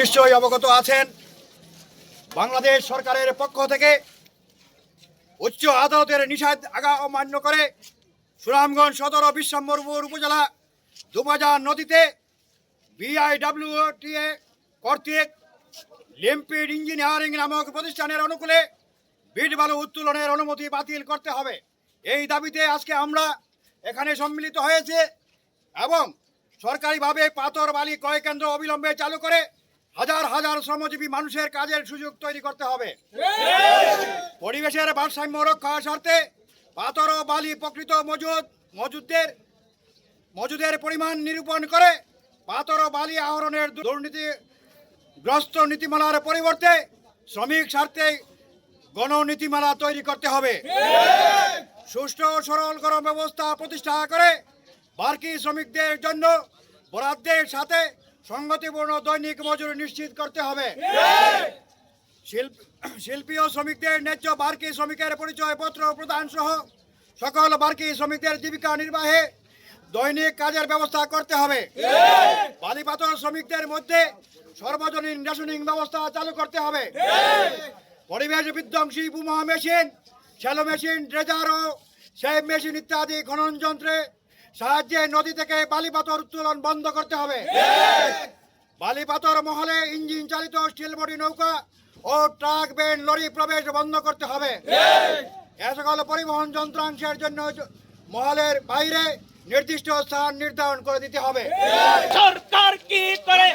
নিশ্চয়ই অবগত আছেন বাংলাদেশ সরকারের পক্ষ থেকে উচ্চ আদালতের নিষেধ আগা অমান্য করে সুনামগঞ্জ সদর বিশ্বম্বরপুর উপজেলা দুবাজার নদীতে বিআইডব্লিউটিএ কর্তৃক লিম্পিড ইঞ্জিনিয়ারিং নামক প্রতিষ্ঠানের অনুকূলে বিট বালু উত্তোলনের অনুমতি বাতিল করতে হবে। এই দাবিতে আজকে আমরা এখানে সম্মিলিত হয়েছে। এবং সরকারিভাবে পাথর বালি ক্রয় কেন্দ্র অবিলম্বে চালু করে হাজার হাজার শ্রমজীবী মানুষের কাজের সুযোগ তৈরি করতে হবে। পরিবেশের ভারসাম্য রক্ষার স্বার্থে পাথর ও বালি প্রকৃত মজুদ মজুদদের মজুদের পরিমাণ নিরূপণ করে পাথর ও বালি আহরণের দুর্নীতিগ্রস্ত নীতিমালার পরিবর্তে শ্রমিক স্বার্থে গণনীতিমালা তৈরি করতে হবে। সুষ্ঠু সরল কর ব্যবস্থা প্রতিষ্ঠা করে বার্কি শ্রমিকদের জন্য বরাদ্দের সাথে সংগতিপূর্ণ দৈনিক মজুরি নিশ্চিত করতে হবে। শিল্প ও শ্রমিকদের ন্যায্য বার্কি শ্রমিকের পরিচয়পত্র প্রদান সহ সকল বার্কি শ্রমিকদের জীবিকা নির্বাহে দৈনিক কাজের ব্যবস্থা করতে হবে। বালিপাতর শ্রমিকদের মধ্যে সর্বজনীন রেশনিং ব্যবস্থা চালু করতে হবে। পরিবেশ বিধ্বংসী বুমা মেশিন, শ্যালো মেশিন, ড্রেজার ও সেভ মেশিন ইত্যাদি খনন যন্ত্রে সাহায্যে নদী থেকে বালিপাথর উত্তোলন বন্ধ করতে হবে। বালিপাথর মহলে ইঞ্জিন চালিত স্টিল বডি নৌকা ও ট্রাক বেন লরি প্রবেশ বন্ধ করতে হবে। এ সকল পরিবহন যন্ত্রাংশের জন্য মহলের বাইরে নির্দিষ্ট স্থান নির্ধারণ করে দিতে হবে। সরকার কি করে?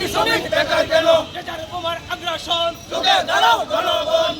প্রতিশোধের বেকার গেল। জেজার বোমার আগ্রাসন। যুগে দাঁড়াও জনগণ।